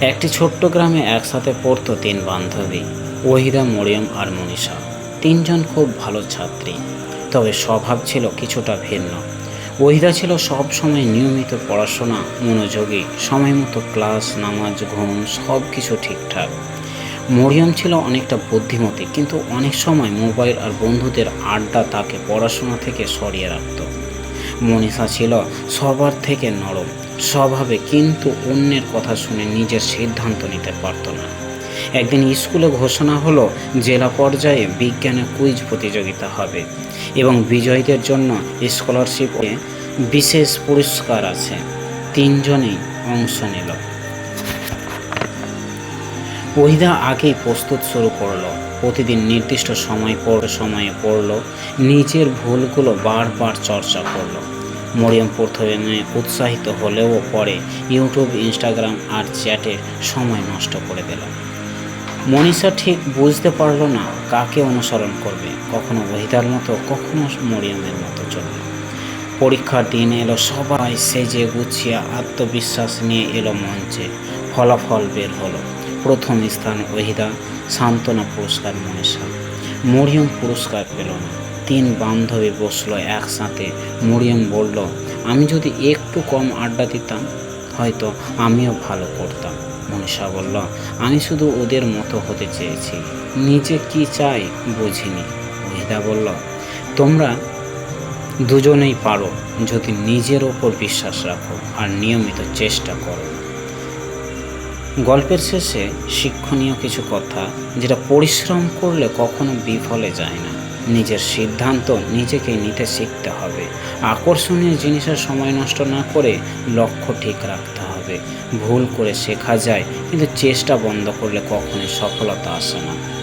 একটি ছোট্ট গ্রামে একসাথে পড়তো তিন বান্ধবী, ওহিদা, মরিয়ম আর মনীষা। তিনজন খুব ভালো ছাত্রী, তবে স্বভাব ছিল কিছুটা ভিন্ন। ওহিদা ছিল সব সময় নিয়মিত পড়াশোনা, মনোযোগী সময় মতো ক্লাস, নামাজ, ঘুম সব কিছু ঠিকঠাক। মরিয়ম ছিল অনেকটা বুদ্ধিমতী, কিন্তু অনেক সময় মোবাইল আর বন্ধুদের আড্ডা তাকে পড়াশোনা থেকে সরিয়ে রাখত। মনীষা ছিল সবার থেকে নরম স্বভাবে কিন্তু অন্যের কথা শুনে নিজের সিদ্ধান্ত নিতে পারত না। একদিন স্কুলে ঘোষণা হলো, জেলা পর্যায়ে বিজ্ঞানে কুইজ প্রতিযোগিতা হবে এবং বিজয়ীদের জন্য স্কলারশিপ বিশেষ পুরস্কার আছে। তিনজনেই অংশ নিল। ওহিদা আগেই প্রস্তুত শুরু করল। প্রতিদিন নির্দিষ্ট সময় পর সময়ে পড়ল। নিজের ভুলগুলো বারবার চর্চা করল। মরিয়ম প্রথমে উৎসাহিত হলেও পরে ইউটিউব, ইনস্টাগ্রাম আর চ্যাটে সময় নষ্ট করে দিল। মনীষা ঠিক বুঝতে পারল না কাকে অনুসরণ করবে, কখনো ওহিদার মতো, কখনো মরিয়মের মতো চলল পরীক্ষার দিন এলো, সবাই সেজে গুছিয়ে আত্মবিশ্বাস নিয়ে এলো মঞ্চে। ফলাফল বের হলো। প্রথম স্থান ওহিদা সান্ত্বনা পুরস্কার মনীষা। মরিয়ম পুরস্কার পেল না। তিন বান্ধবী বসল একসাথে। মরিয়ম বলল, আমি যদি একটু কম আড্ডা দিতাম, হয়তো আমিও ভালো করতাম। মনীষা বলল, আমি শুধু ওদের মতো হতে চেয়েছি। নিজে কি চাই বুঝিনি। ওহিদা বলল, তোমরা দুজনেই পারো যদি নিজের ওপর বিশ্বাস রাখো আর নিয়মিত চেষ্টা করো। গল্পের শেষে শিক্ষণীয় কিছু কথা যেটা পরিশ্রম করলে কখনো বিফলে যায় না। নিজের সিদ্ধান্ত নিজেকে নিতে শিখতে হবে। আকর্ষণীয় জিনিসের সময় নষ্ট না করে লক্ষ্য ঠিক রাখতে হবে। ভুল করে শেখা যায়, কিন্তু চেষ্টা বন্ধ করলে কখনোই সফলতা আসে না।